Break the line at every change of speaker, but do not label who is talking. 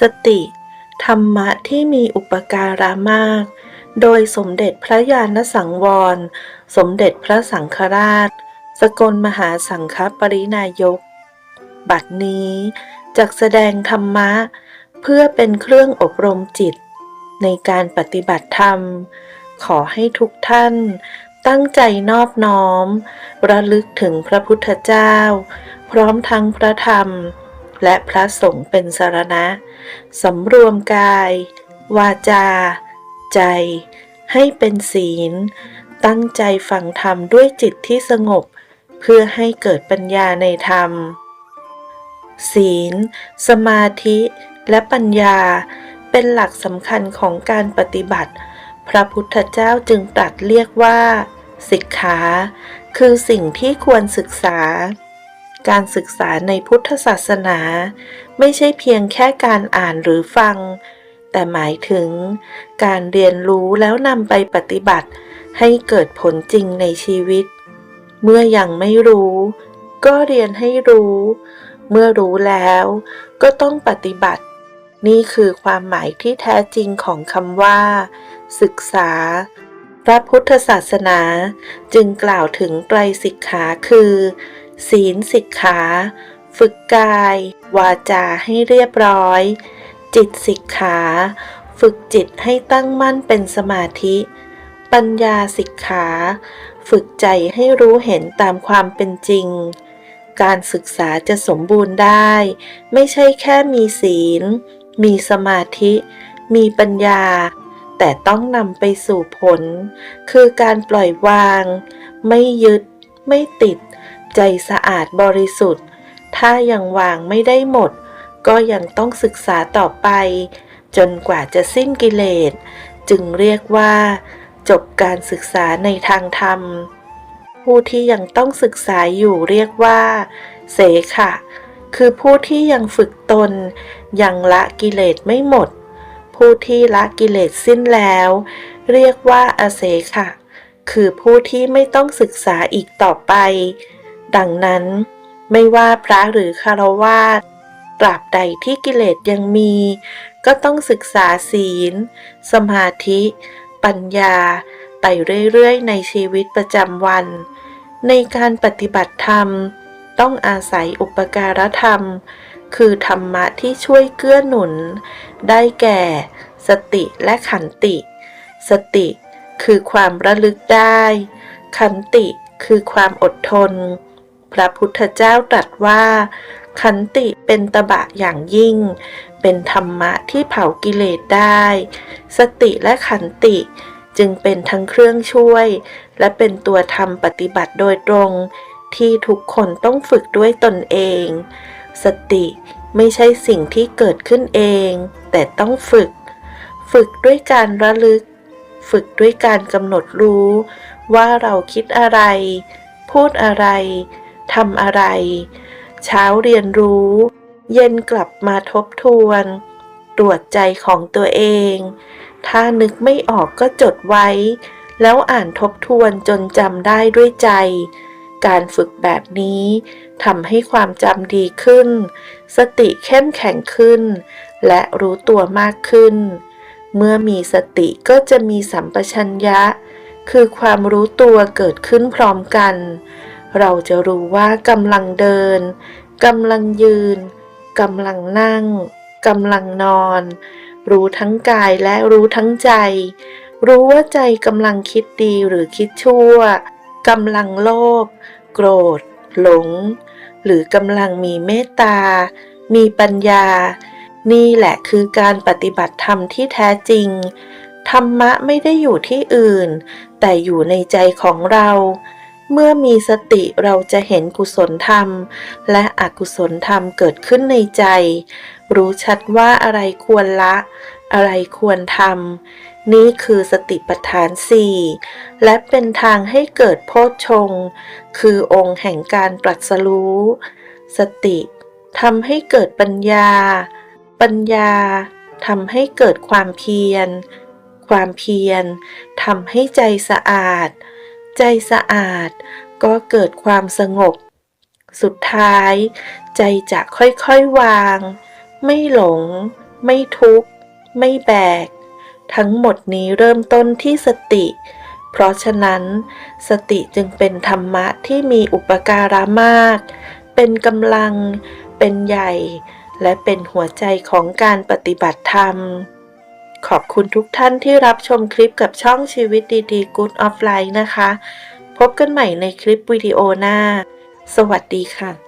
สติ ธรรมะที่มีอุปการะมาก โดยสมเด็จพระญาณสังวร สมเด็จพระสังฆราช สกลมหาสังฆปรินายก บัดนี้จักแสดงธรรมะ เพื่อเป็นเครื่องอบรมจิต ในการปฏิบัติธรรม ขอให้ทุกท่านตั้งใจนอบน้อม ระลึกถึงพระพุทธเจ้า พร้อมทั้งพระธรรม และพระสงฆ์เป็นสารณะ สำรวมกาย วาจา ใจ ให้เป็นศีล ตั้งใจฟังธรรมด้วยจิตที่สงบ เพื่อให้เกิดปัญญาในธรรม ศีล สมาธิ และปัญญา เป็นหลักสำคัญของการปฏิบัติ พระพุทธเจ้าจึงตรัสเรียกว่า สิกขา คือสิ่งที่ควรศึกษา การศึกษาในพุทธศาสนา ไม่ใช่เพียงแค่การอ่านหรือฟัง แต่หมายถึง การเรียนรู้แล้วนำไปปฏิบัติ ให้เกิดผลจริงในชีวิต เมื่อยังไม่รู้ ก็เรียนให้รู้ เมื่อรู้แล้ว ก็ต้องปฏิบัติ นี่คือความหมายที่แท้จริงของคำว่า ศึกษาพระพุทธศาสนาจึงกล่าวถึงไตรสิกขาคือ ศีลสิกขา ฝึกกาย วาจาให้เรียบร้อย จิตสิกขา ฝึกจิตให้ตั้งมั่นเป็นสมาธิ ปัญญาสิกขา ฝึกใจให้รู้เห็นตามความเป็นจริง การศึกษาจะสมบูรณ์ได้ ไม่ใช่แค่มีศีล มีสมาธิ มีปัญญาแต่ต้องนำไปสู่ผล คือการปล่อยวาง ไม่ยึด ไม่ติด ใจสะอาดบริสุทธิ์ ถ้ายังวางไม่ได้หมด ก็ยังต้องศึกษาต่อไป จนกว่าจะสิ้นกิเลส จึงเรียกว่า จบการศึกษาในทางธรรม ผู้ที่ยังต้องศึกษาอยู่เรียกว่า เสขะ คือผู้ที่ยังฝึกตน ยังละกิเลสไม่หมด ผู้ที่ละกิเลสสิ้นแล้ว เรียกว่าอาเสขะ คือผู้ที่ไม่ต้องศึกษาอีกต่อไป ดังนั้น ไม่ว่าพระหรือคารวาสตราบใดที่กิเลสยังมี ก็ต้องศึกษาศีล สมาธิ ปัญญา ไปเรื่อยๆ ในชีวิตประจำวัน ในการปฏิบัติธรรม ต้องอาศัยอุปการธรรม คือธรรมะที่ช่วยเกื้อหนุน ได้แก่ สติและขันติ สติคือความระลึกได้ ขันติคือความอดทน พระพุทธเจ้าตรัสว่า ขันติเป็นตบะอย่างยิ่ง เป็นธรรมะที่เผากิเลสได้ สติและขันติจึงเป็นทั้งเครื่องช่วย และเป็นตัวทำปฏิบัติโดยตรง ที่ทุกคนต้องฝึกด้วยตนเอง สติไม่ใช่สิ่งที่เกิดขึ้นเอง แต่ต้องฝึก ฝึกด้วยการระลึก ฝึกด้วยการกำหนดรู้ ว่าเราคิดอะไร พูดอะไร ทำอะไร เช้าเรียนรู้ เย็นกลับมาทบทวน ตรวจใจของตัวเอง ถ้านึกไม่ออกก็จดไว้ แล้วอ่านทบทวนจนจำได้ด้วยใจ การฝึกแบบนี้ทำให้ความจำดีขึ้น สติเข้มแข็งขึ้น และรู้ตัวมากขึ้น เมื่อมีสติก็จะมีสัมปชัญญะ คือความรู้ตัวเกิดขึ้นพร้อมกัน เราจะรู้ว่ากำลังเดินกำลังยืนกำลังนั่งกำลังนอน รู้ทั้งกายและรู้ทั้งใจ รู้ว่าใจกำลังคิดดีหรือคิดชั่วกำลังโลภโกรธ หลง หรือกำลังมีเมตตา มีปัญญา นี่แหละคือการปฏิบัติธรรมที่แท้จริง ธรรมะไม่ได้อยู่ที่อื่น แต่อยู่ในใจของเรา เมื่อมีสติเราจะเห็นกุศลธรรม และอกุศลธรรมเกิดขึ้นในใจ รู้ชัดว่าอะไรควรละ อะไรควรทำนี่คือสติปัฏฐานสี่และเป็นทางให้เกิดโพชฌงค์คือองค์แห่งการตรัสรู้ สติทำให้เกิดปัญญา ปัญญาทำให้เกิดความเพียร ความเพียรทำให้ใจสะอาด ใจสะอาด ก็เกิดความสงบ สุดท้าย ใจจะค่อยๆวาง ไม่หลง ไม่ทุกข์ ไม่แบก ทั้งหมดนี้เริ่มต้นที่สติ เพราะฉะนั้น สติจึงเป็นธรรมะที่มีอุปการะมาก เป็นกำลัง เป็นใหญ่ และเป็นหัวใจของการปฏิบัติธรรม ขอบคุณทุกท่านที่รับชมคลิปกับช่องชีวิตดีๆ Good of Life นะคะ พบกันใหม่ในคลิปวิดีโอหน้า สวัสดีค่ะ